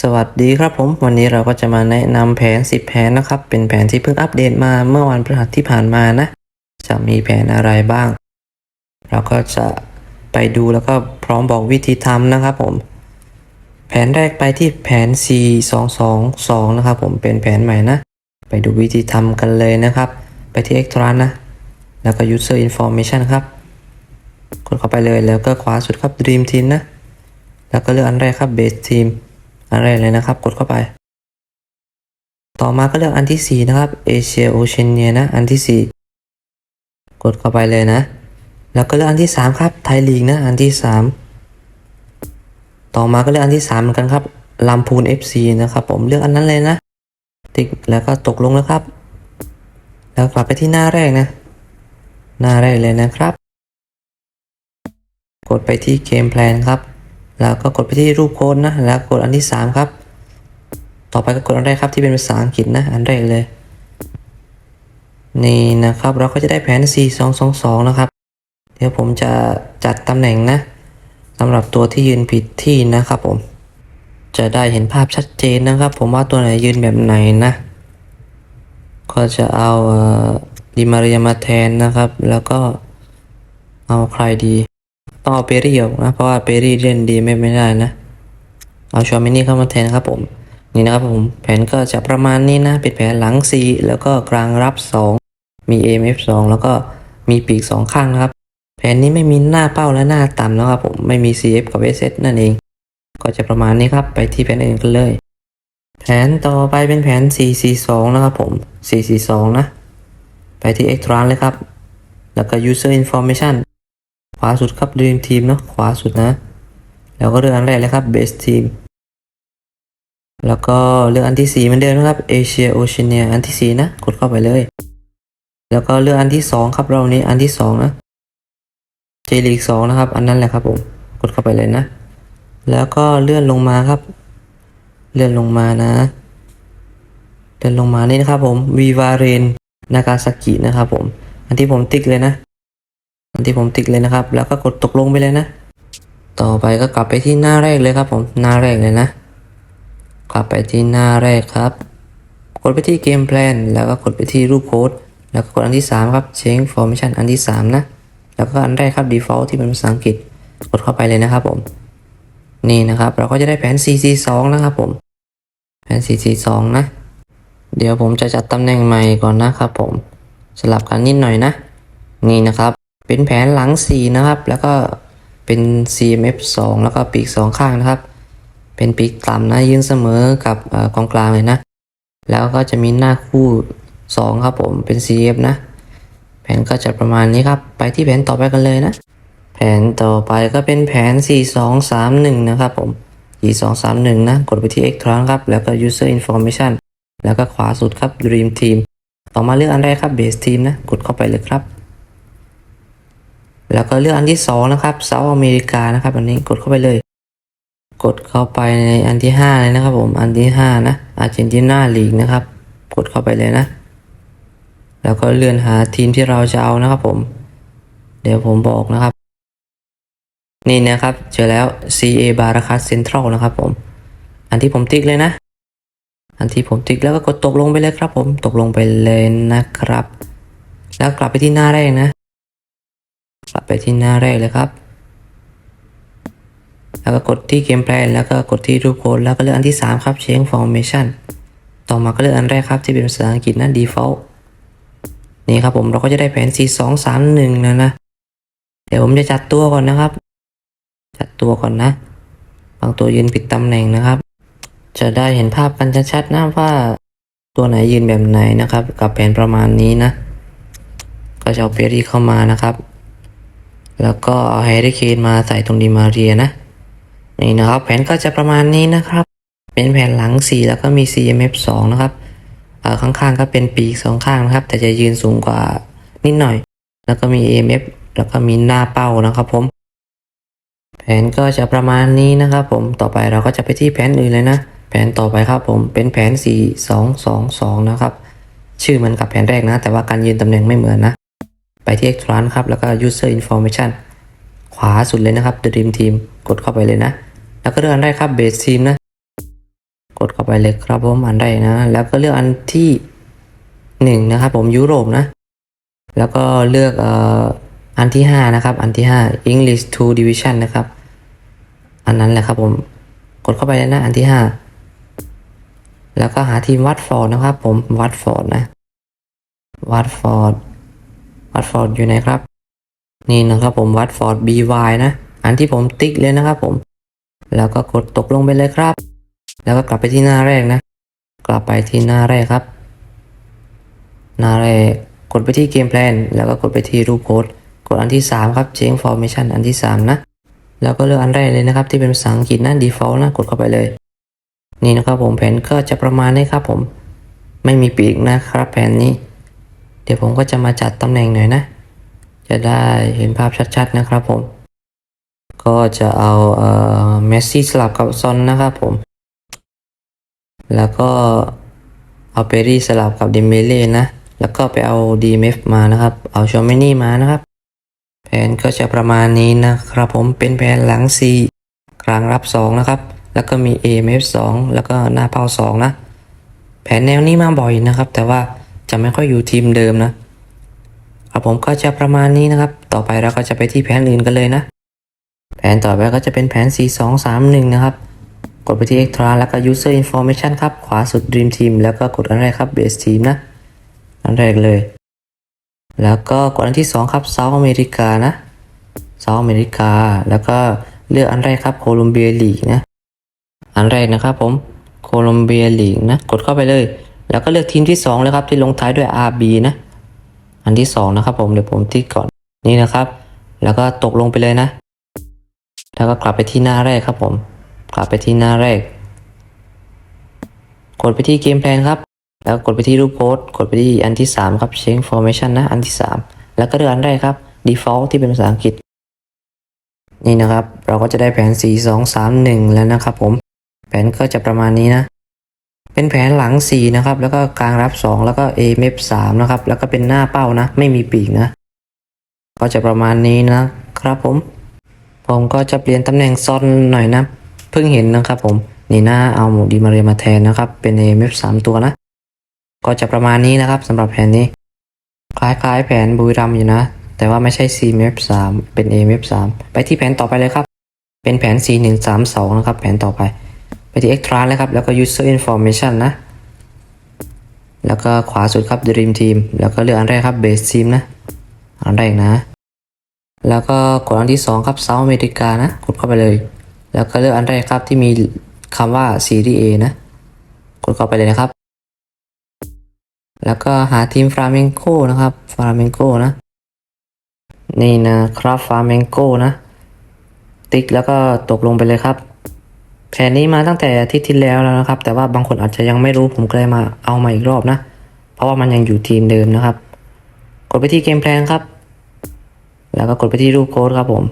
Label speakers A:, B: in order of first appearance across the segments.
A: สวัสดีครับผมวันนี้เราก็จะมาแนะนำแผน 10 แผนนะครับ เป็นแผนที่เพิ่งอัปเดตมาเมื่อวันพฤหัสที่ผ่านมานะ จะมีแผนอะไรบ้าง เราก็จะไปดูแล้วก็พร้อมบอกวิธีทำนะครับผม แผนแรกไปที่แผน C 2 2 2นะครับผมเป็นแผนใหม่นะ ไปดูวิธีทำกันเลยนะครับ ไปที่ Extra นะ แล้วก็ User Information ครับกดเข้าไปเลยแล้วก็ขวาสุดครับ Dream Team นะ แล้วก็เลือกอันแรกครับ Base Team อันแรกเลยนะครับ กดเข้าไป ต่อมาก็เลือกอันที่ 4 นะครับ Asia Oceania นะ อันที่ 4 กดเข้าไปเลยนะ แล้วก็เลือกอันที่ 3 ครับ ไทยลีกนะ อันที่ 3 ต่อมาก็เลือกอันที่3เหมือนกันครับลำพูน FC นะครับ ผมเลือกอันนั้นเลยนะ ติ๊กแล้วก็ตกลงแล้วครับ แล้วกลับไปที่หน้าแรกนะ หน้าแรกเลยนะครับ กดไปที่เกมแพลนครับ แล้วก็กดไปที่รูปโค้ดนะ แล้วกดอันที่ 3 ครับ ต่อไปก็กดอันแรกครับที่เป็นภาษาอังกฤษนะ อันแรกเลย นี่นะครับ เราก็จะได้แผน 4 2 2 2 นะครับ เดี๋ยวผมจะจัดตำแหน่งนะสำหรับตัวที่ยืนผิดที่นะครับผม จะได้เห็นภาพชัดเจนนะครับ ผมว่าตัวไหนยืนแบบไหนนะ ก็จะเอาดิมาเรียมาแทนนะครับ แล้วก็เอาใครดี ต้องเอาเปรี่ออกนะ เพราะว่าเปรี่เล่นดีไม่ไม่ได้นะ เอาชอมินี่เข้ามาแทนครับผม นี่นะครับผม แผนก็จะประมาณนี้นะป็นแผนหลัง C แล้วก็กลางรับ 2 มี AMF 2 แล้วก็มีปีก 2 ข้างนะครับ แผนนี้ไม่มีหน้าเป้าและหน้าต่ำนะครับผม ไม่มี CF กับ SS นั่นเอง ก็จะประมาณนี้ครับ ไปที่แผนอื่นกันเลย แผนต่อไปเป็นแผน 442 นะครับผม 442 นะ ไปที่ Extra เลยครับ แล้วก็ User Information ขวาสุดครับ Dream Team เนาะขวาสุดนะ แล้วก็เลือกอันแรกเลยครับ Best Team แล้วก็เลือกอันที่ 4 เหมือนเดิมนะครับ Asia Oceania อันที่ 4 นะ กดเข้าไปเลย แล้วก็เลือกอันที่ 2 ครับเรานี้อันที่ 2 นะ J League 2นะครับ อันนั้นแหละครับผมกดเข้าไปเลยนะ แล้วก็เลื่อนลงมาครับ เลื่อนลงมานะเลื่อนลงมานี่นะครับผม Viva Rain นากาซากินะครับผม อันที่ผมติ๊กเลยนะ ที่ผมติ๊กเลยนะครับ แล้วก็กดตกลงไปเลยนะ ต่อไปก็กลับไปที่หน้าแรกเลยครับ ผมหน้าแรกเลยนะ กลับไปที่หน้าแรกครับ กดไปที่เกมแพลนแล้วก็กดไปที่รูปโค้ดแล้วก็กดอันที่ 3 ครับ change formation อันที่ 3 นะ แล้วก็อันแรกครับ default ที่เป็นภาษาอังกฤษ กดเข้าไปเลยนะครับผม นี่นะครับ เราก็จะได้แผน 442 นะครับผม แผน 442 นะ เดี๋ยวผมจะจัดตำแหน่งใหม่ก่อนนะครับผม สลับกันนิดหน่อยนะ นี่นะครับ เป็นแผนหลัง 4 นะครับ แล้วก็เป็น CMF 2 แล้วก็ปีก 2 ข้างนะครับ เป็นปีกต่ำนะยืนเสมอกับกองกลางเลยนะ แล้วก็จะมีหน้าคู่ 2 ครับผมเป็น CF นะ แผนก็จะประมาณนี้ครับ ไปที่แผนต่อไปกันเลยนะ แผนต่อไปก็เป็นแผน 4231 นะครับผม 4231 นะ กดไปที่ Extra ครับ แล้วก็ User Information แล้วก็ขวาสุดครับ Dream Team ต่อมาเลือกอันแรกครับ Base Team นะ กดเข้าไปเลยครับ แล้วก็เลือกอันที่2นะครับ South America นะครับ อันนี้กดเข้าไปเลย กดเข้าไปในอันที่5เลยนะครับ ผมอันที่5นะอาร์เจนตินาลีกนะครับ กดเข้าไปเลยนะ แล้วก็เลื่อนหาทีมที่เราจะเอานะครับ ผม เดี๋ยวผมบอกนะครับ นี่นะครับ เจอแล้ว CA b a r a c a Central นะครับ ผม อันที่ผมติ๊กเลยนะ อันที่ผมติ๊กแล้วก็กดตกลงไปเลยครับ ผมตกลงไปเลยนะครับ แล้วกลับไปที่หน้าแรกนะ กลับไปที่หน้าแรกเลยครับ แล้วก็กดที่เกมแพลนแล้วก็กดที่รูปโค้ดแล้วก็เลือกอันที่ 3 ครับ Change Formation ต่อมาก็เลือกอันแรกครับที่เป็นภาษาอังกฤษนะ Default นี่ครับผมเราก็จะได้แผน 4 2 3 1แล้วนะ เดี๋ยวผมจะจัดตัวก่อนนะครับ จัดตัวก่อนนะบางตัวยืนผิดตำแหน่งนะครับ จะได้เห็นภาพกันชัดๆนะว่าตัวไหนยืนแบบไหนนะครับ กับแผนประมาณนี้นะ ก็จะเอาเปรี่เข้ามานะครับ แล้วก็เอาแฮร์รี่เคนมาใส่ตรงดีมาเรียนะ นี่นะครับ แผนก็จะประมาณนี้นะครับ เป็นแผนหลัง 4 แล้วก็มี CMF 2 นะครับข้างๆก็เป็นปีกสองข้างนะครับ แต่จะยืนสูงกว่านิดหน่อย แล้วก็มี AMF แล้วก็มีหน้าเป้านะครับผม แผนก็จะประมาณนี้นะครับผมต่อไปเราก็จะไปที่แผนอื่นเลยนะ แผนต่อไปครับผมเป็นแผน 4 2 2 2 นะครับ ชื่อเหมือนกับแผนแรกนะ แต่ว่าการยืนตำแหน่งไม่เหมือนนะ ไปที่ Extra ครับ แล้วก็ User Information ขวาสุดเลยนะครับ The Dream Team กดเข้าไปเลยนะ แล้วก็เลือกอันแรกครับ Base Team นะ กดเข้าไปเลยครับผมอันแรกนะ แล้วก็เลือกอันที่หนึ่งนะครับผมยุโรปนะ แล้วก็เลือกอันที่ห้านะครับ อันที่ห้า English to Division นะครับ อันนั้นแหละครับผม กดเข้าไปเลยนะอันที่ห้าแล้วก็หาทีมวัตฟอร์ดนะครับผมวัตฟอร์ดนะวัตฟอร์ด วัตฟอร์ดอยู่ไหนครับ นี่นะครับผมวัตฟอร์ด BY นะ อันที่ผมติ๊กเลยนะครับผม แล้วก็กดตกลงไปเลยครับ แล้วก็กลับไปที่หน้าแรกนะ กลับไปที่หน้าแรกครับ หน้าแรกกดไปที่เกมแพลนแล้วก็กดไปที่รูปโค้ดกดอันที่ 3 ครับ change formation อันที่ 3 นะ แล้วก็เลือกอันแรกเลยนะครับ ที่เป็นภาษาอังกฤษนะ default นะ กดเข้าไปเลย นี่นะครับผมแผนก็จะประมาณนี้ครับผม ไม่มีปีกนะครับแผนนี้ ดี๋ยวผมก็จะมาจัดตำแหน่งหน่อยนะ จะได้เห็นภาพชัดๆนะครับผม ก็จะเอาเอ่อเมสซี่สลับกับซอนนะครับผม แล้วก็เอาเปรีสลับกับเดมเบเล่นะ แล้วก็ไปเอาดีเมฟมานะครับ เอาชอมเมนี่มานะครับ แผนก็จะประมาณนี้นะครับผมเป็นแผนหลัง C กลางรับ 2 นะครับ แล้วก็มี AMF 2 แล้วก็หน้าเป้า2นะ แผนแนวนี้มาบ่อยนะครับ แต่ว่า จะไม่ค่อยอยู่ทีมเดิมนะครับผมก็จะประมาณนี้นะครับ ต่อไปเราก็จะไปที่แผนอื่นกันเลยนะ แผนต่อไปก็จะเป็นแผน 4 2 3 1 นะครับ กดไปที่ Extra แล้วก็ User Information ครับ ขวาสุด Dream Team แล้วก็กดอันแรกครับ Base Team นะ อันแรกเลย แล้วก็กดอันที่ 2 ครับ South America นะ South America แล้วก็เลือกอันแรกครับ Colombia League นะ อันแรกนะครับผม Colombia League นะ กดเข้าไปเลย แล้วก็เลือกทีมที่2เลยครับที่ลงท้ายด้วย RB นะ อันที่ 2 นะครับผมเดี๋ยวผมติ๊กก่อนนี่นะครับ แล้วก็ตกลงไปเลยนะ แล้วก็กลับไปที่หน้าแรกครับผม กลับไปที่หน้าแรก กดไปที่เกมแพลนครับ แล้วกดไปที่รูปโพสกดไปที่อันที่ 3 ครับ change formation นะ อันที่ 3 แล้วก็เลือกอันแรกครับ default ที่เป็นภาษาอังกฤษ นี่นะครับ เราก็จะได้แผน 4 2 3 1 แล้วนะครับผม แผนก็จะประมาณนี้นะ เป็นแผนหลัง 4 นะครับ แล้วก็กลางรับ 2 แล้วก็ a m f 3นะครับ แล้วก็เป็นหน้าเป้านะ ไม่มีปีกนะ ก็จะประมาณนี้นะครับผม ผมก็จะเปลี่ยนตำแหน่งซอนหน่อยนะ เพิ่งเห็นนะครับผมนี่หน้าเอาหมูดีมาเรียมาแทนนะครับ เป็น AMF 3ตัวนะ ก็จะประมาณนี้นะครับสำหรับแผนนี้ คล้ายๆ แผนบุรีรัมอยู่นะ แต่ว่าไม่ใช่ CMF 3เป็น AMF 3ไปที่แผนต่อไปเลยครับ เป็นแผน C132 นะครับ แผนต่อไป ไปที่ Extra เลยครับ แล้วก็ User Information นะ แล้วก็ขวาสุดครับ Dream Team แล้วก็เลือกอันแรกครับ Base Team นะ อันแรกนะ แล้วก็กดอันที่ 2 ครับ South America นะ กดเข้าไปเลย แล้วก็เลือกอันแรกครับที่มีคำว่า Serie A นะ กดเข้าไปเลยนะครับ แล้วก็หาทีมฟลาเมงโกนะครับฟลาเมงโกนะ นี่นะครับฟลาเมงโกนะ ติ๊กแล้วก็ตกลงไปเลยครับ แผนนี้มาตั้งแต่อาทิตย์ที่แล้วแล้วนะครับ แต่ว่าบางคนอาจจะยังไม่รู้ผมก็เลยมาเอามาอีกรอบนะ เพราะว่ามันยังอยู่ทีมเดิมนะครับ กดไปที่เกมแพลนครับ แล้วก็กดไปที่รูปโค้ดครับผม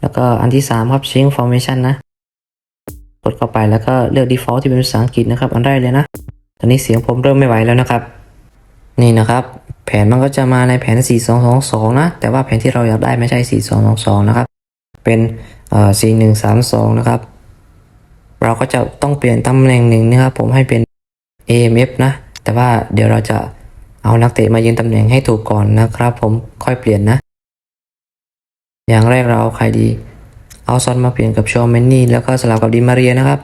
A: แล้วก็อันที่ 3 ครับ change formation นะ กดเข้าไปแล้วก็เลือก default ที่เป็นภาษาอังกฤษนะครับ อันแรกเลยนะ ตอนนี้เสียงผมเริ่มไม่ไหวแล้วนะครับ นี่นะครับ แผนมันก็จะมาในแผน 4222 นะ แต่ว่าแผนที่เราอยากได้ไม่ใช่ 4222 นะครับ เป็นเอ่อ4132 นะครับ เราก็จะต้องเปลี่ยนตำแหน่งหนึ่งนะครับผมให้เป็น AMF นะ แต่ว่าเดี๋ยวเราจะเอานักเตะมายืนตำแหน่งให้ถูกก่อนนะครับ ผมค่อยเปลี่ยนนะ อย่างแรกเราใครดี เอาซอนมาเปลี่ยนกับชอมเมนนี่แล้วก็สลับกับดิมาเรียนะครับ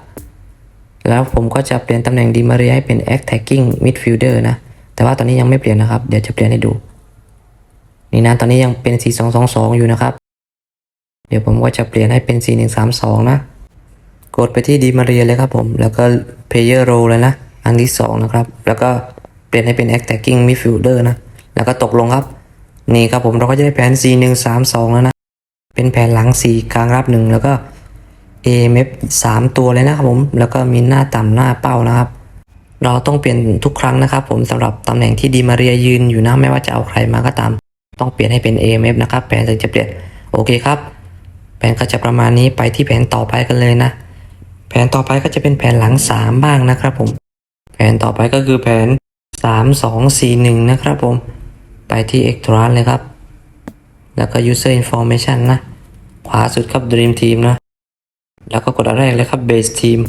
A: แล้วผมก็จะเปลี่ยนตำแหน่งดิมาเรียให้เป็น attacking midfielder นะ แต่ว่าตอนนี้ยังไม่เปลี่ยนนะครับ เดี๋ยวจะเปลี่ยนให้ดู นี่นะตอนนี้ยังเป็น 4222 อยู่นะครับ เดี๋ยวผมก็จะเปลี่ยนให้เป็น 4132 นะ กดไปที่ดิมาเรียเลยครับผม แล้วก็ player role เลยนะ อันที่ 2 นะครับ แล้วก็เปลี่ยนให้เป็น attacking midfielder นะ แล้วก็ตกลงครับ นี่ครับผมเราก็จะได้แผน4132แล้วนะ เป็นแผนหลัง 4 กลางรับ 1 แล้วก็ AMF 3ตัวเลยนะครับผม แล้วก็มีหน้าต่ำหน้าเป้านะครับ เราต้องเปลี่ยนทุกครั้งนะครับผมสำหรับตำแหน่งที่ดีมาเรียยืนอยู่นะ ไม่ว่าจะเอาใครมาก็ตาม ต้องเปลี่ยนให้เป็น AMF นะครับ แผนถึงจะเปลี่ยน โอเคครับ แผนก็จะประมาณนี้ไปที่แผนต่อไปกันเลยนะ แผนต่อไปก็จะเป็นแผนหลัง 3 บ้างนะครับผม แผนต่อไปก็คือแผน 3 2 4 1 นะครับผม ไปที่ Extra เลยครับ แล้วก็ User Information นะ ขวาสุดครับ Dream Team นะ แล้วก็กดอันแรกเลยครับ Base Team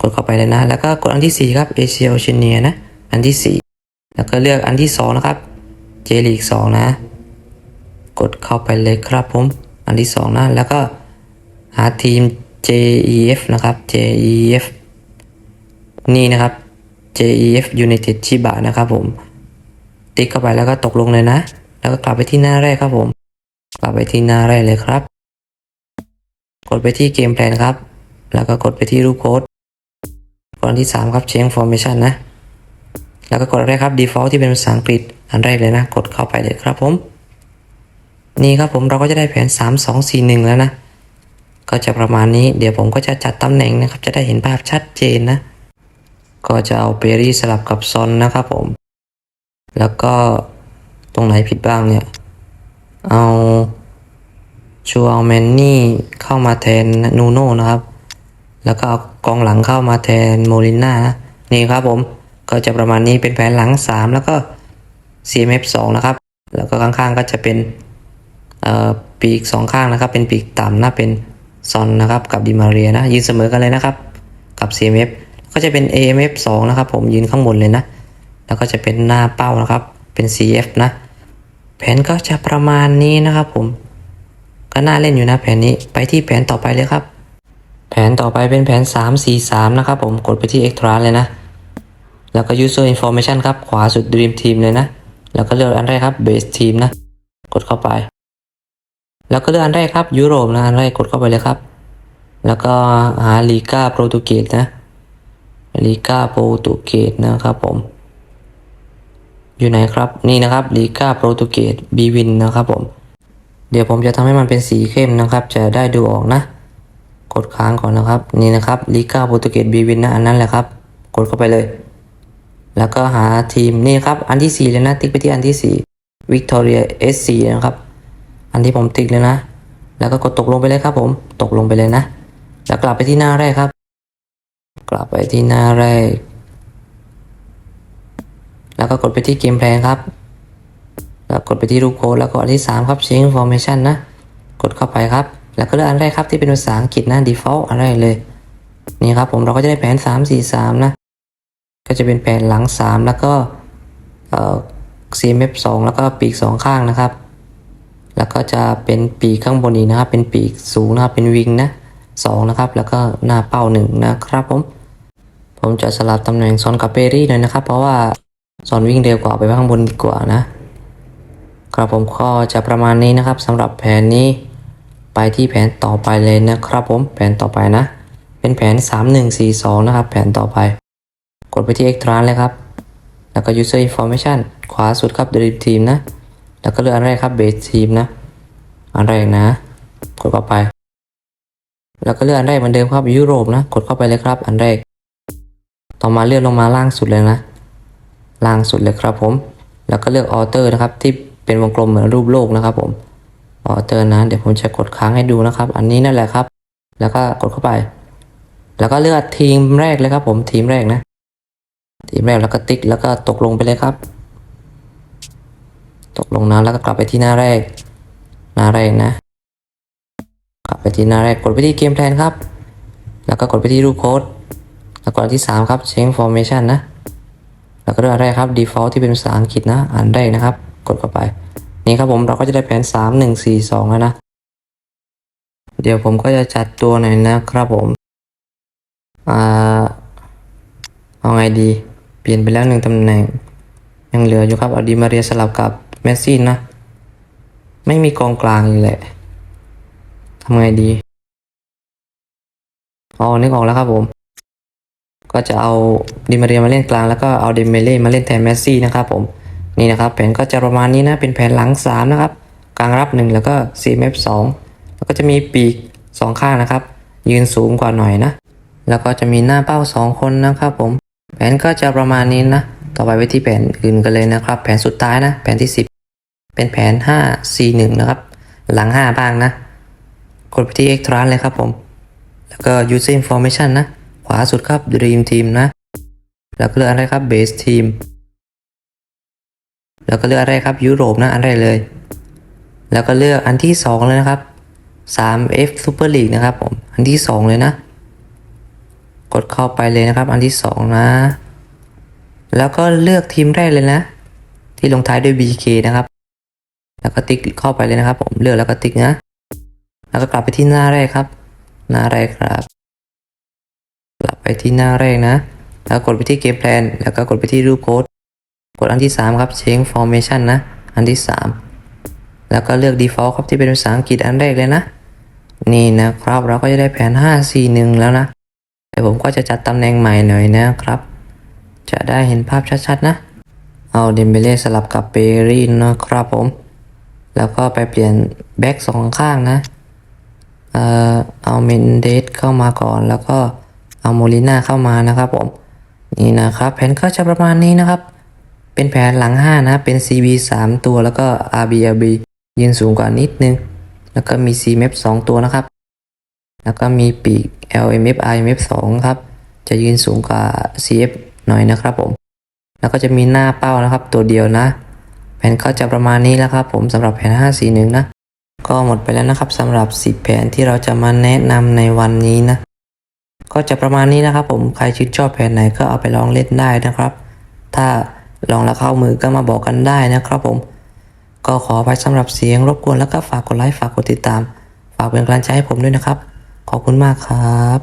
A: กดเข้าไปเลยนะ แล้วก็กดอันที่ 4 ครับเอเชียโอเชียเนียนะ อันที่ 4 แล้วก็เลือกอันที่ 2 นะครับเจลีก2นะ กดเข้าไปเลยครับผม อันที่ 2 นะ แล้วก็หาทีม JEF นะครับ JEF นี่นะครับ JEF United ชิบะนะครับผม ติ๊กเข้าไปแล้วก็ตกลงเลยนะ แล้วก็กลับไปที่หน้าแรกครับผม กลับไปที่หน้าแรกเลยครับ กดไปที่เกมแพลนครับ แล้วก็กดไปที่รูปโค้ดกดอันที่ 3 ครับ change formation นะ แล้วก็กดอันแรกครับ default ที่เป็นภาษาอังกฤษอันแรกเลยนะ กดเข้าไปเลยครับผม นี่ครับผมเราก็จะได้แผน 3 2 4 1 แล้วนะ ก็จะประมาณนี้เดี๋ยวผมก็จะจัดตำแหน่งนะครับ จะได้เห็นภาพชัดเจนนะ ก็จะเอาเปรี่สลับกับซอนนะครับผม แล้วก็ตรงไหนผิดบ้างเนี่ย เอาชูเอาแมนนี่เข้ามาแทนนูโน่นะครับ แล้วก็เอากองหลังเข้ามาแทนโมลิน่านะนี่ครับผมก็จะประมาณนี้เป็นแผนหลัง 3 แล้วก็ CMF 2 นะครับ แล้วก็ข้างๆก็จะเป็นปีกสองข้างนะครับ เป็นปีกต่ำนะเป็น ซอนนะครับกับดิมาเรียนะยืนเสมอกันเลยนะครับ กับ CMF ก็จะเป็น AMF 2 นะครับ ผมยืนข้างบนเลยนะ แล้วก็จะเป็นหน้าเป้านะครับ เป็น CF นะ แผนก็จะประมาณนี้นะครับผม ก็น่าเล่นอยู่นะแผนนี้ไปที่แผนต่อไปเลยครับ แผนต่อไปเป็นแผน 3 4 3 นะครับผมกดไปที่ Extra เลยนะ แล้วก็ User Information ครับ ขวาสุด Dream Team เลยนะ แล้วก็เลือกอันแรกครับ Base Team นะ กดเข้าไป แล้วก็เลือกอันแรกครับยุโรปนะอันแรกกดเข้าไปเลยครับ แล้วก็หาลีกาโปรตุเกสนะลีกาโปรตุเกสนะครับผม อยู่ไหนครับนี่นะครับลีกาโปรตุเกสบีวินนะครับผม เดี๋ยวผมจะทำให้มันเป็นสีเข้มนะครับ จะได้ดูออกนะ กดค้างก่อนนะครับ นี่นะครับลีกาโปรตุเกสบีวินนะอันนั้นแหละครับ กดเข้าไปเลย แล้วก็หาทีมนี่ครับอันที่สี่เลยนะ ติ๊กไปที่อันที่สี่วิกตอเรียเอสซีนะครับ อันที่ผมติ๊กเลยนะ แล้วก็กดตกลงไปเลยครับ ผม ตกลงไปเลยนะ แล้วกลับไปที่หน้าแรกครับ กลับไปที่หน้าแรก แล้วก็กดไปที่เกมแพลนครับ แล้วกดไปที่รูปโค้ดแล้วก็อันที่ 3 ครับ change information นะ กดเข้าไปครับ แล้วก็เลือกอันแรกครับที่เป็นภาษาอังกฤษนะ default อันแรกเลย นี่ครับผมเราก็จะได้แผน 3 4 3 นะ ก็จะเป็นแผนหลัง 3 แล้วก็เอ่อ CMF 2แล้วก็ปีก 2 ข้างนะครับ แล้วก็จะเป็นปีกข้างบนอีกนะครับ เป็นปีกสูงนะครับเป็นวิงนะสองนะครับ แล้วก็หน้าเป้าหนึ่งนะครับผม ผมจะสลับตำแหน่งซอนกับเปรี่หน่อยนะครับ เพราะว่าซอนวิ่งเร็วกว่าไปข้างบนดีกว่านะครับผมก็จะประมาณนี้นะครับสำหรับแผนนี้ไปที่แผนต่อไปเลยนะครับผมแผนต่อไปนะ เป็นแผน 3142 นะครับ แผนต่อไป กดไปที่ Extra เลยครับ แล้วก็ User Information ขวาสุดครับ Dream Team นะ แล้วก็เลือกอันแรกครับ Base Team นะ อันแรกนะ กดเข้าไป แล้วก็เลือกอันแรกเหมือนเดิมครับยุโรปนะ กดเข้าไปเลยครับ อันแรก ต่อมาเลื่อนลงมาล่างสุดเลยนะ ล่างสุดเลยครับผม แล้วก็เลือกออเตอร์นะครับ ที่เป็นวงกลมเหมือนรูปโลกนะครับผมออเตอร์นะ เดี๋ยวผมจะกดค้างให้ดูนะครับ อันนี้นั่นแหละครับ แล้วก็กดเข้าไป แล้วก็เลือกทีมแรกเลยครับผมทีมแรกนะ ทีมแรกแล้วก็ติ๊กแล้วก็ตกลงไปเลยครับ ตกลงนะแล้วก็กลับไปที่หน้าแรก หน้าแรกนะ กลับไปที่หน้าแรกกดไปที่เกมแพลนครับ แล้วก็กดไปที่รูปโค้ดแล้วกดอันที่3ครับ change formation นะ แล้วก็เลือกอันแรกครับ default ที่เป็นภาษาอังกฤษนะอันแรกนะครับ กดเข้าไป นี่ครับผมเราก็จะได้แผน 3 1 4 2 แล้วนะ เดี๋ยวผมก็จะจัดตัวหน่อยนะครับผมอ่าเอาไงดี เปลี่ยนไปแล้วหนึ่งตำแหน่ง ยังเหลืออยู่ครับอดีมาเรียสลับกับ เมสซี่นะ ไม่มีกองกลางเลยแหละทำไงดี อ๋อนึกออกแล้วครับผม ก็จะเอาดิมาเรียมาเล่นกลาง แล้วก็เอาเดมเมเล่มาเล่นแทนเมสซี่นะครับผม นี่นะครับแผนก็จะประมาณนี้นะ เป็นแผนหลัง 3 นะครับ กลางรับ 1 แล้วก็ CMF 2แล้วก็จะมีปีก 2 ข้างนะครับ ยืนสูงกว่าหน่อยนะ แล้วก็จะมีหน้าเป้า 2 คนนะครับผม แผนก็จะประมาณนี้นะ ต่อไปไปที่แผนอื่นกันเลยนะครับ แผนสุดท้ายนะ แผนที่ 10 เป็นแผน 5 4 1 นะครับ หลัง 5 บ้างนะ กดไปที่ Extra เลยครับผม แล้วก็ User Information นะ ขวาสุดครับ Dream Team นะ แล้วก็เลือกอะไรครับ Base Team แล้วก็เลือกอะไรครับยุโรปนะ อันแรกเลย แล้วก็เลือกอันที่ 2 เลยนะครับ 3F Super League นะครับผม อันที่ 2 เลยนะ กดเข้าไปเลยนะครับ อันที่สองนะ แล้วก็เลือกทีมแรกเลยนะ ที่ลงท้ายด้วย BK นะครับ แล้วก็ติ๊กเข้าไปเลยนะครับ ผมเลือกแล้วก็ติ๊กนะ แล้วก็กลับไปที่หน้าแรกครับ หน้าแรกครับ กลับไปที่หน้าแรกนะ แล้วกดไปที่เกมแพลนแล้วก็กดไปที่รูปโค้ดกดอันที่สามครับ change formation นะ อันที่สามแล้วก็เลือก default ครับที่เป็นภาษาอังกฤษอันแรกเลยนะ นี่นะครับเราก็จะได้แผน 541 แล้วนะแต่ผมก็จะจัดตำแหน่งใหม่หน่อยนะครับ จะได้เห็นภาพชัดๆนะ เอาเดมเบเล่สลับกับเปรีนนะครับผม แล้วก็ไปเปลี่ยนแบ็กสองข้างนะ เอ่อเอาเมนเดสเข้ามาก่อนแล้วก็เอาโมลิน่าเข้ามานะครับผม นี่นะครับแผนก็จะประมาณนี้นะครับ เป็นแผนหลัง 5 นะ เป็น CB 3 ตัวแล้วก็ RBRB ยืนสูงกว่านิดนึง แล้วก็มี CMF 2 ตัวนะครับ แล้วก็มีปีก LMF IMF 2 ครับ จะยืนสูงกว่า CF หน่อยนะครับผม แล้วก็จะมีหน้าเป้านะครับตัวเดียวนะ แผนก็จะประมาณนี้แล้วครับผมสำหรับแผน 541 นะ ก็หมดไปแล้วนะครับสำหรับ 10 แผนที่เราจะมาแนะนำในวันนี้นะ ก็จะประมาณนี้นะครับผมใครชื่นชอบแผนไหนก็เอาไปลองเล่นได้นะครับ ถ้าลองแล้วเข้ามือก็มาบอกกันได้นะครับผม ก็ขอไปสำหรับเสียงรบกวนแล้วก็ฝากกดไลค์ฝากกดติดตาม ฝากเป็นกำลังใจให้ผมด้วยนะครับ ขอบคุณมากครับ